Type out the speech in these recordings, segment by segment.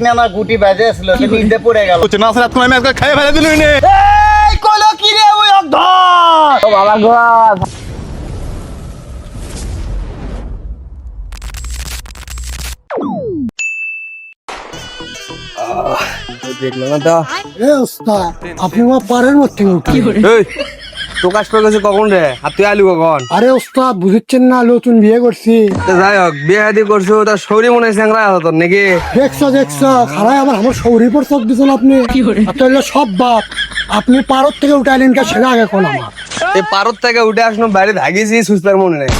না গুটি বাজে আসলো নিচে পড়ে গেল। না স্যার তুমি আমি আজকে খাই ফেলে দিলই নে এই কলো কি রে ওই অধর ও বাবা গো। দেখল না তো এ ওস্তাদ আপনি আমার পাড়ের মধ্যে উঠে এই প্রকাশ পেয়ে গেছে কখন রে? আর তুই আলু কখন? আরে ওস্তাদ বুঝেছেন না নতুন বিয়ে করছি। তো যাই হোক বিয়ে হাদি করছ তার শরীর মনে হয় চ্যাংরা আছে তোর নাকি? দেখছ দেখছ খারাই আবার আমার শরীর পর চোখ দিচ্ছেন আপনি তাহলে সব বাপ আপনি পাড়র থেকে উঠে আলেন কে সেটা আগে কোন আমার? এই পারত থেকে উঠে আসনো বাইরে ভাগিয়েছি সুস্তার মনে নেই।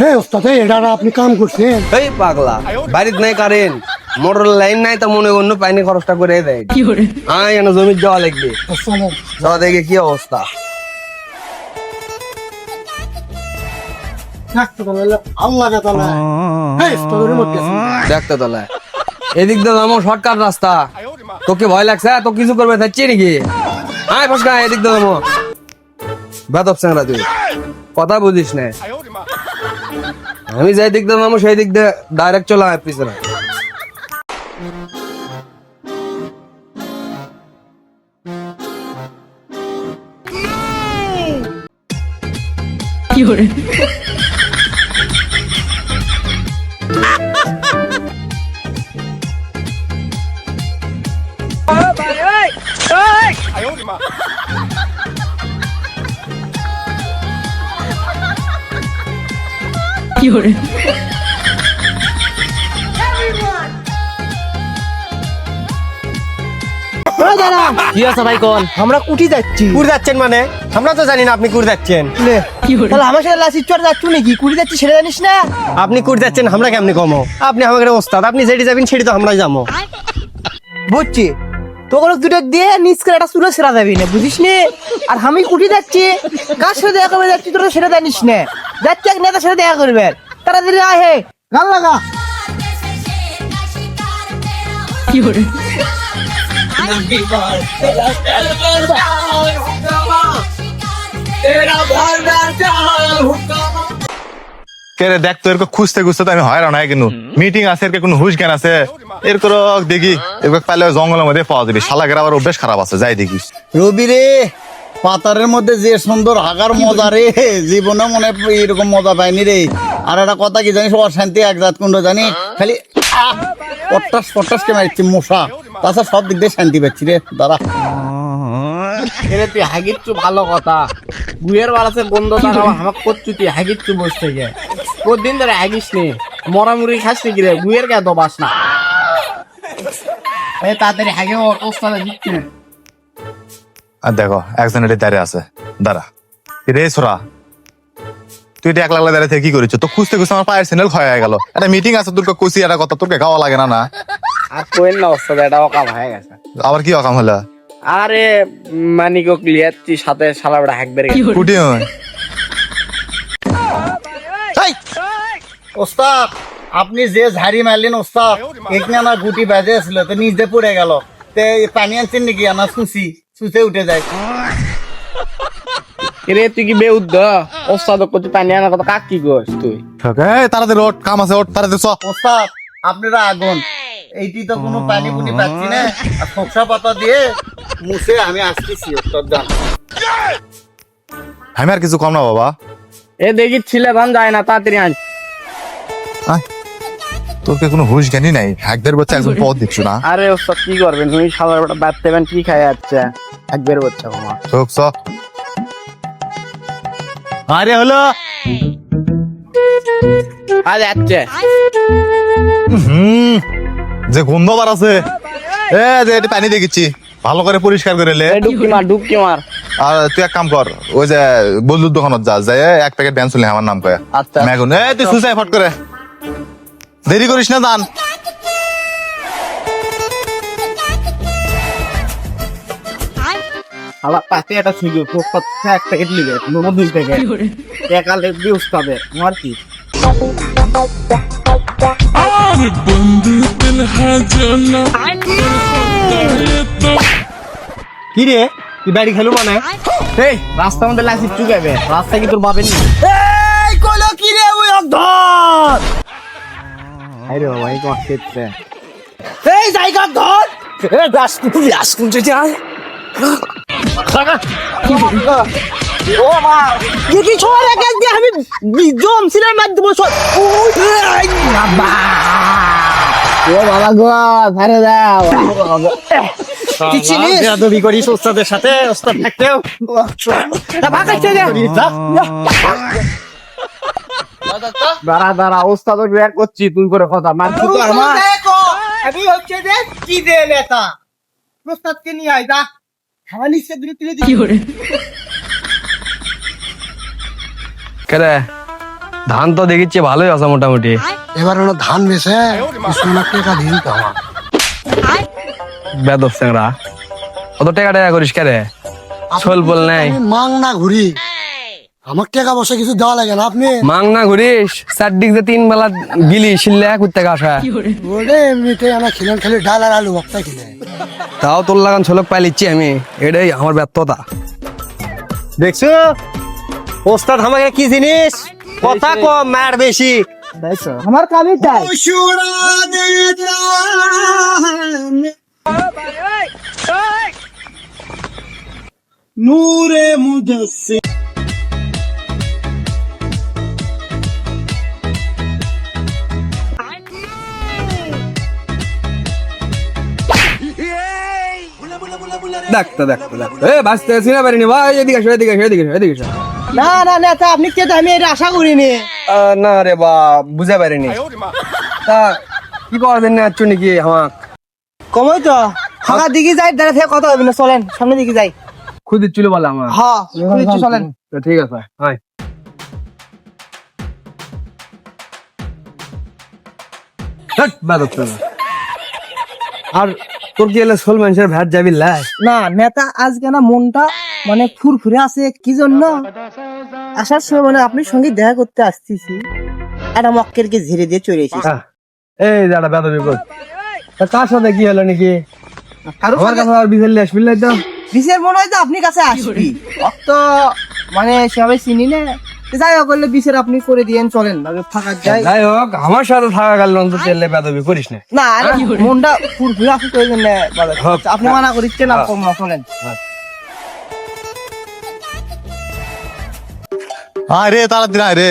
হে ওস্তাদ এটা আপনি কাম করছেন? এই পাগলা বাড়িতে নাই কারেন্ট। মোটর লাইন নাই তো মনে অন্য পাইনি খরচটা করে দেয়। আয় এনে জমির যাওয়া লাগবে যাওয়া দেখে কি অবস্থা। হ্যাঁ এদিক দিয়ে যাব শর্টকাট রাস্তা। তোকে ভয় লাগছে তো কিছু করবে থাকছি নাকি? আয় ফসকা এদিক দিয়ে যাব। বেতব স্যাংরা তুই। কথা বুঝিস না। আমি যাই দিক দিয়ে যাব সেই দিক দিয়ে ডাইরেক্ট চলে 有人 আয় পিছনে কি আছে ভাই কোন? আমরা কুটি যাচ্ছি। কুড় যাচ্ছেন মানে? আমরা তো জানি না আপনি কুড় যাচ্ছেন। তাহলে আমার সাথে লাসি চড় যাচ্ছ নাকি? কুটি যাচ্ছি সেটা জানিস না? আপনি কুড় যাচ্ছেন আমরা কেমনি কমো? আপনি আমাকে ওস্তাদ আপনি যেটি যাবেন সেটি তো আমরা যাব বুঝছি। তোগুলো দুটো দিয়ে নিজ করে একটা সুরে সেরা যাবি না বুঝিস নে? আর আমি কুটি যাচ্ছি কার সাথে দেখা করে যাচ্ছি তোরা সেটা জানিস না। যাচ্ছি এক নেতার সাথে দেখা করবে। তাড়াতাড়ি আয় হে। গান লাগা। কে দেখ তো এরকম খুঁজতে খুঁজতে তো আমি হয়রান হয় কিন্তু মিটিং আছে এর কোনো হুশ জ্ঞান আছে? এরকম দেখি এরকম পাইলে জঙ্গলের মধ্যে পাওয়া যাবে। শালাকের আবার অভ্যেস খারাপ আছে যাই দেখি। রবি রে পাতারের মধ্যে যে সুন্দর হাগার মজা রে জীবনে মনে এরকম মজা পাইনি রে। আর একটা কথা কি জানিস অশান্তি এক জাত কুণ্ড জানি খালি আহ, পটাস পটাস কে মারছি মশা। তাছাড়া সব দিক দিয়ে শান্তি পাচ্ছি রে, দাঁড়া। এরে, তুই হাগিচ্ছু ভালো কথা। গুয়ের বাড়াতে বন্ধ দাঁড়াও আমাক করছু তুই, হাগিচ্ছু বসে থেকে। কদিন ধরে হাগিস নি? মরামুড়ি খাস নি কিরে? গুয়ের কে দবাস না। এই তাড়াতাড়ি হাগে ওর ওস্তাদে দিচ্ছি আর দেখো, একজন এটা দাঁড়িয়ে আছে। দাঁড়া। রে সোরা তুই এটা এক লাগলা দাঁড়িয়ে থেকে কি করিস তো খুঁজতে খুঁজতে আমার পায়ের স্যান্ডেল ক্ষয় হয়ে গেল। একটা মিটিং আছে তোর কুচি একটা কথা তোরকে খাওয়া লাগে না না। আর কোয়েন না ওস্তাদ এটা অকাম হয়ে গেছে। আবার কি অকাম হলো? আরে মানিক ক্লিয়ারছি সাথে সারা বেড়া কুটি ওস্তাদ আপনি যে ঝাড়ি মারলেন ওস্তাদ এখানে আমার গুটি বাজে আসছিল তো নিজে পড়ে গেল। তে পানি আনছেন নাকি? আমার সুসি সুসে উঠে যায়। এরে তুই কি বেউদ্দ ওস্তাদ করতে পানি আনার কথা কাক কি গোস তুই? তাড়াতাড়ি ওঠ কাম আছে ওঠ তাড়াতাড়ি চ। ওস্তাদ আপনারা আগুন। এইটি তো কোনো পানি পুনি পাচ্ছি না। আর খোকসা পাতা দিয়ে মুছে আমি আসতেছি ওস্তাদ আমি আর কিছু কম না বাবা। এ দেখি ছিলে ধান যায় না তাড়াতাড়ি আন আয়। তোর কে কোনো হুশ জ্ঞানই নাই? একদের বাচ্চা একজন পথ দিচ্ছ না? আরে ওস্তাদ কি করবেন? তুমি বেটা বাদ দেবেন কি খাই যাচ্ছে? একবার বাচ্চা আমার চোখ আরে হলো। হুম যে গন্ধ বার আছে। এ যে এটা পানি দেখেছি ভালো করে পরিষ্কার করে লে। ডুবকি মার ডুবকি মার। আর তুই এক কাম কর ওই যে বন্ধুর দোকানত যা যাই এক প্যাকেট ড্যান্স শুনলে আমার নাম কয়ে। আচ্ছা। মেগুন এ তুই সুসাই ফট করে। দেরি করিস না দান আমার পাশে একটা সুযোগ এক প্যাকেট লিবে নুনো দুই প্যাকেট একালে দিয়ে উস্তাবে আমার কি? কি রে? তুই বাড়ি খেলু মানে? এই রাস্তার মধ্যে লাসি চুকাবে রাস্তা কি তোর বাবেন এই কলো কি রে ওই অধর আরে তোমার ক্ষেত্রে এই জায়গা ধর এ রাস্কুল রাস্কুল যেতে আয়। ও মা দেখি ছোড়া রেখে দিয়ে আমি জম সিনের মাধ্যমে সর বাবা। ও বাবা গো ভারে দাও। কি চিনিস? বেয়াদবি করিস ওস্তাদের সাথে ওস্তাদ থাকতেও। না ভাগাইছে রে দাঁড়া দাঁড়া ওস্তাদ এক করছি তুই করে কথা মারছি তো আমার আমি হচ্ছে যে কি দে নেতা? প্রস্তাবকে নিয়ে আয় দা আমার নিচ্ছে দূরে তুলে দিই কেরে? ধান তো দেখিচ্ছে ভালোই আছে মোটামুটি। এবার হলো ধান বেছে সোনার টাকা দিন তো আমার বেদব স্যাংরা অত টাকা টাকা করিস কেরে? সোল বল নাই। মাং না ঘুরি। আমার টাকা পয়সা কিছু দেওয়া লাগে না আপনি? মাং না ঘুরিস চারদিক যে তিন বেলা গিলি শিল্লে করতে আসা। ওরে এমনিতে আমার খিলেন খালি ডাল আর আলু ভক্তা খিলে। তাও তোর লাগান ছলক পাইলিচ্ছি আমি এটাই আমার ব্যর্থতা। দেখছ? ওস্তাদ আমাকে কি জিনিস? কথা কম মার বেশি। আমার কামই তাই নূরে মুজস্সি দেখতে দেখতে দেখতে এ বাঁচতে আছি না পারিনি ভাই এদিকে আসো এদিকে আসো এদিকে আসো এদিকে আসো। না না নেতা আপনি কে আমি এটা আশা করিনি। না রে বা বুঝে পারিনি। তা কি করার জন্য আছো নাকি আমাক কমই তো। ফাঁকা দিকে যাই দাঁড়া থেকে কথা হবে না চলেন সামনে দিকে যাই। খুদ চুলো বলে আমার। হ্যাঁ বুঝেছি, চলেন। ঠিক আছে হয়। আর তোর কি এলে সোল মানুষের ভ্যাট যাবি না নেতা আজকে না মনটা মানে ফুরফুরে আছে কি জন্য? আসার সময় মানে আপনার সঙ্গে দেখা করতে আসতেছি। একটা মক্কেরকে ঝেড়ে দিয়ে চলে এসেছি। এই দাদা বেদবি কর তা কার সাথে কি হলো নাকি? আমার কাছে আর তো। বিশের মনে হয় তো আপনি কাছে আসবি। অত মানে সেভাবে চিনি না? যাই হোক করলে বিশের আপনি করে দিয়েন চলেন ফাঁকা যাই। যাই হোক আমার সাথে থাকা গেল তো তেলে বেদবি করিস না। না আরে মনটা ফুরফুরে তো আপনি মানা করিচ্ছেন না কম না, চলেন। আরে তাড়াতাড়ি রে।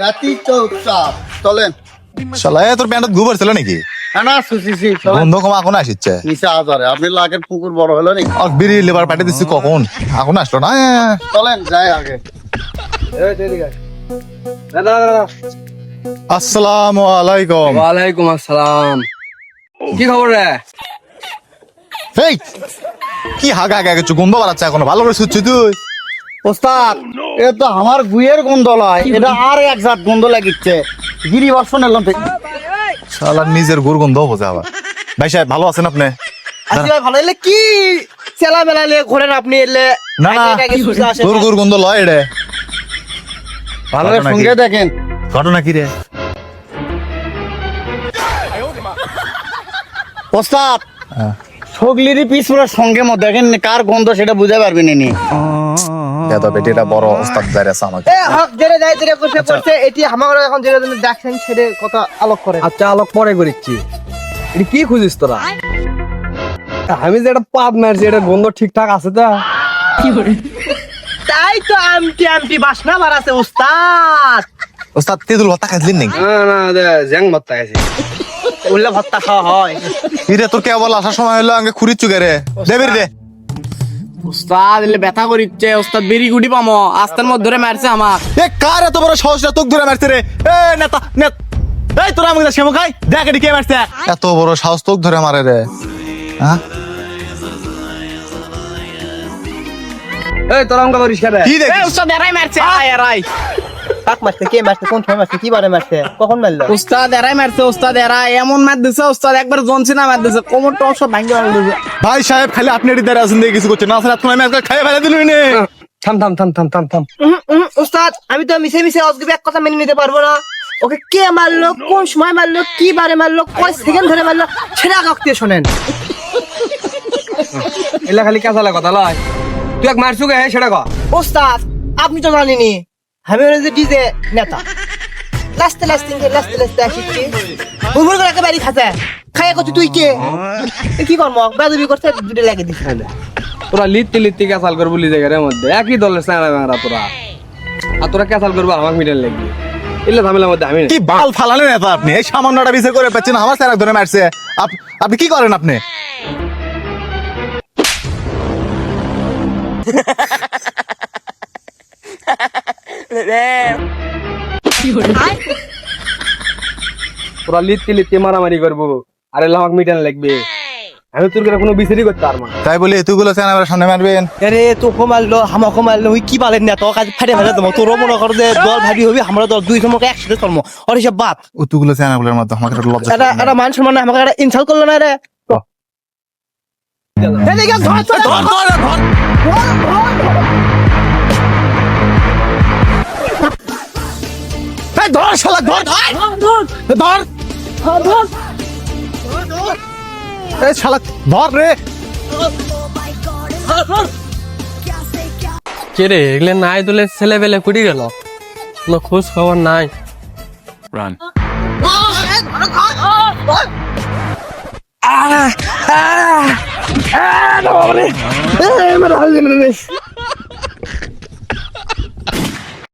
রাতি চৌচাপ চলেন। শালা এ তোর প্যান্টত গোবর ছিল নাকি? না সুসিসি চলেন। বন্ধ কম এখন আসিচ্ছে। নিচে আজারে আপনি লাগের পুকুর বড় হলো নি আর বিড়ি লেবার পাঠিয়ে দিচ্ছি কখন? এখন আসলো না? চলেন যাই আগে। আসসালামু আলাইকুম। ওয়ালাইকুম আসসালাম। কি খবর রে? এই কি হাগা হাগা কিছু গন্ধ বাড়াচ্ছে এখনও? ভালো করে শুচ্ছি তুই। ওস্তাদ এটা তো আমার গুয়ের গন্ধ লয়। এটা আর এক জাত গন্ধ লাগিচ্ছে। গিরি বর্ষণ এলাম শালা নিজের গুর গন্ধ বোঝা আবার। ভাই সাহেব ভালো আছেন আপনি? ভালো। এলে কি? চেলা মেলা নিয়ে ঘোরেন আপনি এলে না না। তোর গুর গন্ধ লয় রে। ভালো ঘটনা কি? সঙ্গে দেখেন। ঘটনা কি রে? ওস্তাদ হ্যাঁ। সগলিরই পিস পুরো সঙ্গে মতো দেখেন কার গন্ধ সেটা বুঝতে পারবেন নি এত বেটিটা বড় ওস্তাদ দাঁড়িয়ে আছে আমাকে। এ হক জেরে যাই জেরে করতে করতে এটি আমার এখন জেরে জন্য দেখছেন ছেড়ে কথা আলোক করে। আচ্ছা আলোক পরে করিচ্ছি। এটা কি খুঁজিস তোরা? আমি যে একটা পাত মারছি এটা গন্ধ ঠিকঠাক আছে তো। তাই তো আমটি আমটি বাসনা বাড়াছে উস্তাদ ওস্তাদ তেঁতুল ভত্তা খাইছিলেন নাকি? না না জ্যাং মাত্তা গেছে উল্লে ভত্তা খাওয়া হয়। ইরে তোর কেবল আসার সময় হলো আগে খুঁড়ি চুকে রে। দেবি রে ওস্তাদ এলে ব্যথা করিচ্ছে। ওস্তাদ বেরি গুটি পামো। আস্তার মধ্যে ধরে মারছে আমার। এ কার এত বড় সাহসটা তোক ধরে মারছে রে। এ নেতা নেত। এই তোরা আমাকে সেমো খাই। দেখ এটি কে মারছে। এত বড় সাহস তোক ধরে মারে রে। হ্যাঁ এই তোরা আমাকে করিস কেন? কি এই দেখিস ওস্তাদ এরাই মারছে। আয় এরাই। কাক মারছে? কে মারছে? কোন সময় মারছে? কি বারে মারছে? কখন মারলো? ওস্তাদ এরাই মারছে ওস্তাদ এরা এমন মার দিছে ওস্তাদ একবার জনছি না মার দিছে কোমরটা সব ভাঙ্গে মার দিছে ভাই সাহেব খালি আপনি এটি দাঁড়িয়ে আছেন দিয়ে কিছু করছে। না স্যার তুমি আমি আজকে খাইয়ে ফেলে দিল নে। থাম থাম থাম থাম থাম থাম। উস্তাদ আমি তো মিশে মিশে অজগবি এক কথা মেনে নিতে পারব না। ওকে কে মারলো? কোন সময় মারলো? কি বারে মারলো? কয় সেকেন্ড ধরে মারলো? সেটা কাকতে শোনেন। এলা খালি কাঁচালা কথা লয়। তুই এক মারছু গে সেটা কর ওস্তাদ আপনি তো জানেনি আমি যে ডিজে নেতা। লাস্তে লাস্তে লাস্তে লাস্তে আসিছি করে খাতে খাইয়া করছি তুই কে? কি করব বেদবি করতে দুটো লাগিয়ে দিস তোরা লিত্তি লিত্তি ক্যাসাল করব লি জায়গার মধ্যে। একই দলের স্যাংরা ব্যাংরা তোরা। আর তোরা ক্যাসাল করব আমাকে মিটার লাগবে এলে ঝামেলার মধ্যে আমি। কি বাল ফালালে নেতা আপনি? এই সামান্যটা বিচার করে পাচ্ছেন আমার স্যার ধরে মারছে। আপ- আপনি কি করেন আপনি? তোরা লিত্তি লিত্তি মারামারি করব। আর এলে আমাকে লাগবে। আমি তোর করে কোনো বিচারই করতে পারব না। তাই বলে এতগুলো স্যার আমার সামনে মারবেন আরে তোকে মারলো আমাকে মারলো ওই কি পালেন না তোর কাছে ফাটে ফেলে দেবো। তোরও মনে কর যে দল ভাবি হবি আমরা দল দুই জনকে একসাথে চলবো। আর এসব বাপ। অতগুলো চ্যানেলগুলোর মধ্যে আমাকে লজ্জা এটা এটা মান সম্মান আমাকে একটা ইনসাল্ট করল না রে? এদিকে ধর ধর ধর ধর এই ধর শালা ধর। ধর। এই শালা ধর রে। কে রে এগুলো নাই তুলে ছেলে বেলে কুড়ি গেল? কোনো খোঁজ খবর নাই আহ, আহ, আহ, বাবা রে। আমার হাল।